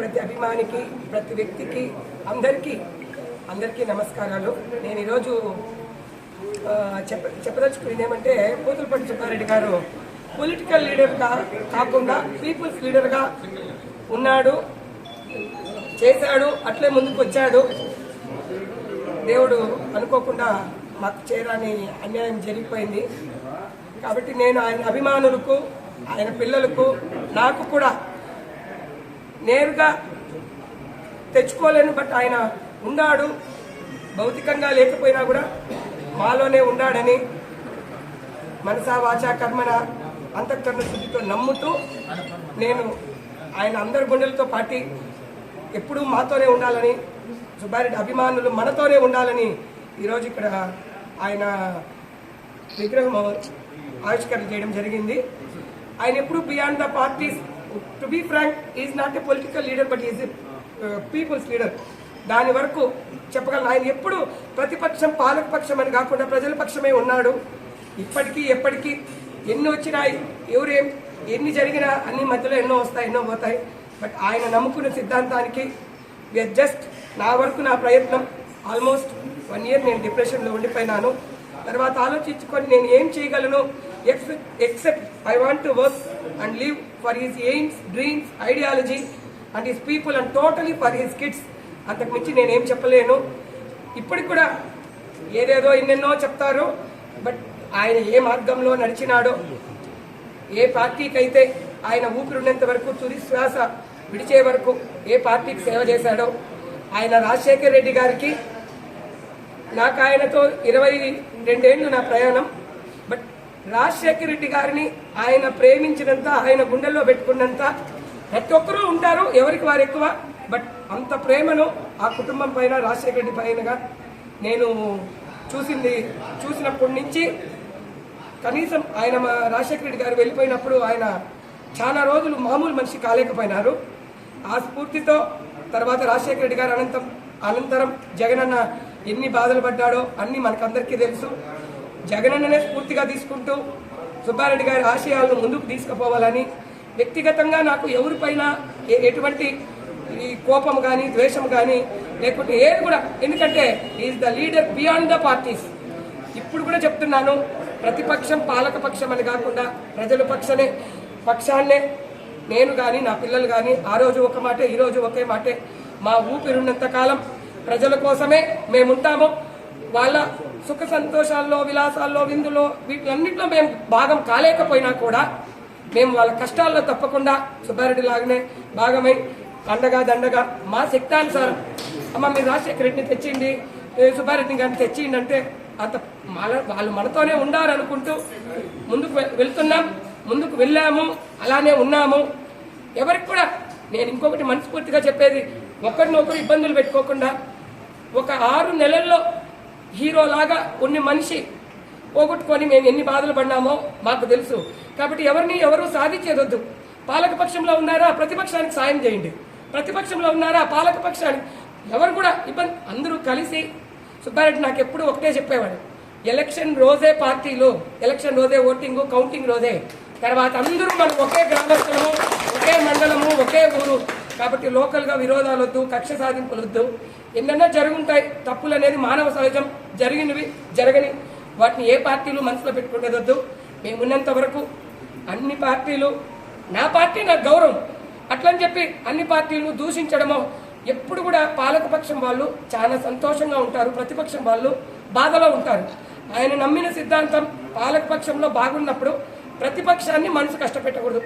ప్రతి అభిమానికి ప్రతి వ్యక్తికి అందరికీ అందరికీ నమస్కారాలు. నేను ఈరోజు చెప్ప చెప్పదలుచుకునేది ఏమంటే పోతులపల్లి సుబ్బారెడ్డి గారు పొలిటికల్ లీడర్గా కాకుండా పీపుల్స్ లీడర్గా ఉన్నాడు చేశాడు అట్లే ముందుకు వచ్చాడు దేవుడు అనుకోకుండా మాకు చేరాని అన్యాయం జరిగిపోయింది. కాబట్టి నేను ఆయన అభిమానులకు ఆయన పిల్లలకు నాకు కూడా నేరుగా తెచ్చుకోలేను బట్ ఆయన ఉన్నాడు. భౌతికంగా లేకపోయినా కూడా మాలోనే ఉన్నాడని మనసా వాచా కర్మన అంతఃకరణ శుద్ధితో నమ్ముతూ నేను ఆయన అందరి గుండెలతో పాటి ఎప్పుడూ మాతోనే ఉండాలని సుబ్బారెడ్డి అభిమానులు మనతోనే ఉండాలని ఈరోజు ఇక్కడ ఆయన విగ్రహం ఆవిష్కరణ చేయడం జరిగింది. ఆయన ఎప్పుడు beyond the parties to be frank is not a political leader but is people's leader దాని వరకు చెప్పగలను. ఆయన ఎప్పుడు ప్రతిపక్షం పాలక పక్షం అని కాకుండా ప్రజల పక్షమే ఉన్నాడు. ఇప్పటికీ ఎప్పటికీ ఎన్ని వచ్చినా ఎవరేం ఎన్ని జరిగినా అన్ని మధ్యలో ఎన్నో వస్తాయి ఎన్నో పోతాయి. బట్ ఆయన నమ్ముకున్న సిద్ధాంతానికి జస్ట్ నా వరకు నా ప్రయత్నం. ఆల్మోస్ట్ వన్ ఇయర్ నేను డిప్రెషన్లో ఉండిపోయినాను. తర్వాత ఆలోచించుకొని నేను ఏం చేయగలను? Except I want to work and live for his aims dreams ideology and his people and totally for his kids అంతకు మించి నేనేం చెప్పలేను. ఇప్పటికి కూడా ఏదేదో ఎన్నెన్నో చెప్తారు. బట్ ఆయన ఏ మార్గంలో నడిచినాడో ఏ పార్టీకి అయితే ఆయన ఊపిరిన్నంత వరకు తుది శ్వాస విడిచే వరకు ఏ పార్టీకి సేవ చేశాడో ఆయన రాజశేఖర్ రెడ్డి గారికి నాకు ఆయనతో ఇరవై రెండేళ్ళు నా ప్రయాణం. రాజశేఖర రెడ్డి గారిని ఆయన ప్రేమించినంత ఆయన గుండెల్లో పెట్టుకున్నంత ప్రతి ఒక్కరూ ఉంటారు ఎవరికి వారు ఎక్కువ బట్ అంత ప్రేమను ఆ కుటుంబం పైన రాజశేఖర రెడ్డి పైనగా నేను చూసింది చూసినప్పటి నుంచి కనీసం ఆయన మా రాజశేఖర రెడ్డి గారు వెళ్ళిపోయినప్పుడు ఆయన చాలా రోజులు మామూలు మనిషి కాలేకపోయినారు. ఆ స్ఫూర్తితో తర్వాత రాజశేఖర రెడ్డి గారు అనంతం అనంతరం జగనన్న ఎన్ని బాధలు పడ్డాడో అన్ని మనకందరికీ తెలుసు. జగనన్ననే స్ఫూర్తిగా తీసుకుంటూ సుబ్బారెడ్డి గారి ఆశయాలను ముందుకు తీసుకుపోవాలని వ్యక్తిగతంగా నాకు ఎవరిపైన ఎటువంటి ఈ కోపం కానీ ద్వేషం కానీ లేకుంటే ఏది కూడా. ఎందుకంటే is the leader beyond the parties ఇప్పుడు కూడా చెప్తున్నాను ప్రతిపక్షం పాలక పక్షం అని కాకుండా ప్రజల పక్షనే పక్షాన్నే నేను కానీ నా పిల్లలు కానీ ఆ రోజు ఒక మాటే ఈరోజు ఒకే మాటే మా ఊపిరున్నంత కాలం ప్రజల కోసమే మేముంటాము. వాళ్ళ సుఖ సంతోషాల్లో విలాసాల్లో విందులో వీటన్నింటిలో మేము భాగం కాలేకపోయినా కూడా మేము వాళ్ళ కష్టాల్లో తప్పకుండా సుబ్బారెడ్డి లాగానే భాగమై అండగా దండగా మా శక్తానుసారం అమ్మ మీరు రాజశేఖర రెడ్డిని తెచ్చింది సుబ్బారెడ్డిని కానీ తెచ్చిండి అంటే అంత మన- వాళ్ళు మనతోనే ఉండాలనుకుంటూ ముందుకు వె- వెళ్తున్నాం ముందుకు వెళ్ళాము అలానే ఉన్నాము. ఎవరికి కూడా నేను ఇంకొకటి మనస్ఫూర్తిగా చెప్పేది ఒకరినొకరు ఇబ్బందులు పెట్టుకోకుండా ఒక ఆరు నెలల్లో హీరోలాగా కొన్ని మనిషి పోగొట్టుకొని మేము ఎన్ని బాధలు పడినామో మాకు తెలుసు. కాబట్టి ఎవరిని ఎవరు సాధించేదొద్దు. పాలకపక్షంలో ఉన్నారా? ప్రతిపక్షానికి సాయం చేయండి. ప్రతిపక్షంలో ఉన్నారా? పాలకపక్షానికి ఎవరు కూడా ఇబ్బంది అందరూ కలిసి సుబ్బారెడ్డి నాకు ఎప్పుడు ఒకటే చెప్పేవాడు. ఎలక్షన్ రోజే పార్టీలు ఎలక్షన్ రోజే ఓటింగ్ కౌంటింగ్ రోజే. తర్వాత అందరూ మనం ఒకే గ్రామస్థలము ఒకే మండలము ఒకే ఊరు కాబట్టి లోకల్గా విరోధాలు వద్దు కక్ష సాధింపులు వద్దు ఎన్నెన్నో జరుగుంటాయి. తప్పులు అనేది మానవ సహజం. జరిగినవి జరగని వాటిని ఏ పార్టీలు మనసులో పెట్టుకునేది వద్దు మేము వరకు అన్ని పార్టీలు నా పార్టీ నాకు గౌరవం. అట్లని చెప్పి అన్ని పార్టీలను దూషించడమో ఎప్పుడు కూడా పాలకపక్షం వాళ్ళు చాలా సంతోషంగా ఉంటారు. ప్రతిపక్షం వాళ్ళు బాధలో ఉంటారు. ఆయన నమ్మిన సిద్ధాంతం పాలకపక్షంలో బాగున్నప్పుడు ప్రతిపక్షాన్ని మనసు కష్టపెట్టకూడదు.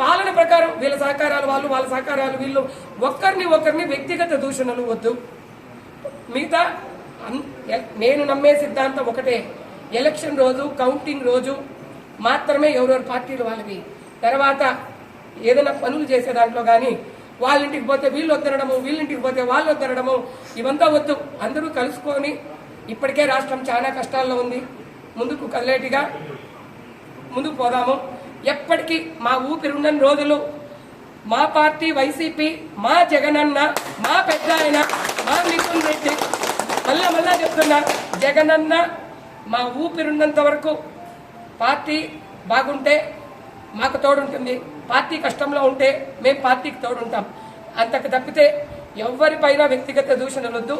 పాలన ప్రకారం వీళ్ళ సహకారాలు వాళ్ళు వాళ్ళ సహకారాలు వీళ్ళు ఒక్కరిని ఒకరిని వ్యక్తిగత దూషణలు వద్దు. మిగతా నేను నమ్మే సిద్ధాంతం ఒకటే. ఎలక్షన్ రోజు కౌంటింగ్ రోజు మాత్రమే ఎవరెవరు పార్టీలు వాళ్ళవి. తర్వాత ఏదైనా పనులు చేసే దాంట్లో కానీ వాళ్ళ ఇంటికి పోతే వీళ్ళు వద్దనడము వీళ్ళింటికి పోతే వాళ్ళు వద్దనడము ఇవంతా వద్దు. అందరూ కలుసుకొని ఇప్పటికే రాష్ట్రం చాలా కష్టాల్లో ఉంది. ముందుకు కదిలేటిగా ముందుకు పోదాము. ఎప్పటికీ మా ఊపిరున్న రోజులు. మా పార్టీ వైసీపీ మా జగనన్న మా పెద్ద ఆయన మా మిథున్ రెడ్డి. మళ్ళా మళ్ళా చెప్తున్నా జగనన్న మా ఊపిరున్నంత వరకు పార్టీ బాగుంటే మాకు తోడుంటుంది. పార్టీ కష్టంలో ఉంటే మేము పార్టీకి తోడుంటాం. అంతకు తప్పితే ఎవరిపైన వ్యక్తిగత దూషణలొద్దు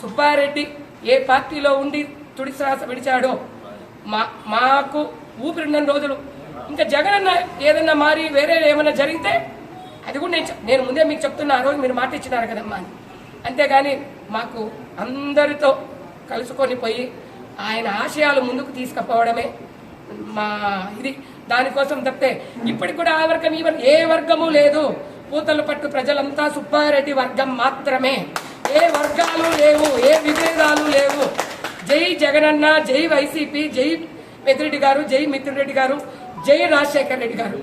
సుబ్బారెడ్డి ఏ పార్టీలో ఉండి తుడిశ్రాస విడిచాడో మా మాకు ఊపిరిన్న రోజులు. ఇంకా జగన్ అన్న ఏదన్నా మారి వేరే ఏమైనా జరిగితే అది కూడా నేను నేను ముందే మీకు చెప్తున్నా ఆ రోజు మీరు మాట ఇచ్చినారు కదమ్మా అని. అంతేగాని మాకు అందరితో కలుసుకొని పోయి ఆయన ఆశయాలు ముందుకు తీసుకుపోవడమే మా ఇది. దానికోసం తప్పితే ఇప్పటికి కూడా ఆ వర్గం ఈ వర్గం ఏ వర్గము లేదు. పూతలు పట్టు ప్రజలంతా సుబ్బారెడ్డి వర్గం మాత్రమే. ఏ వర్గాలు లేవు ఏ విభేదాలు లేవు. జై జగనన్న జై వైసీపీ జై మిత్రుడి గారు జై మిత్రురెడ్డి గారు. జై రాజశేఖర్ రెడ్డి గారు.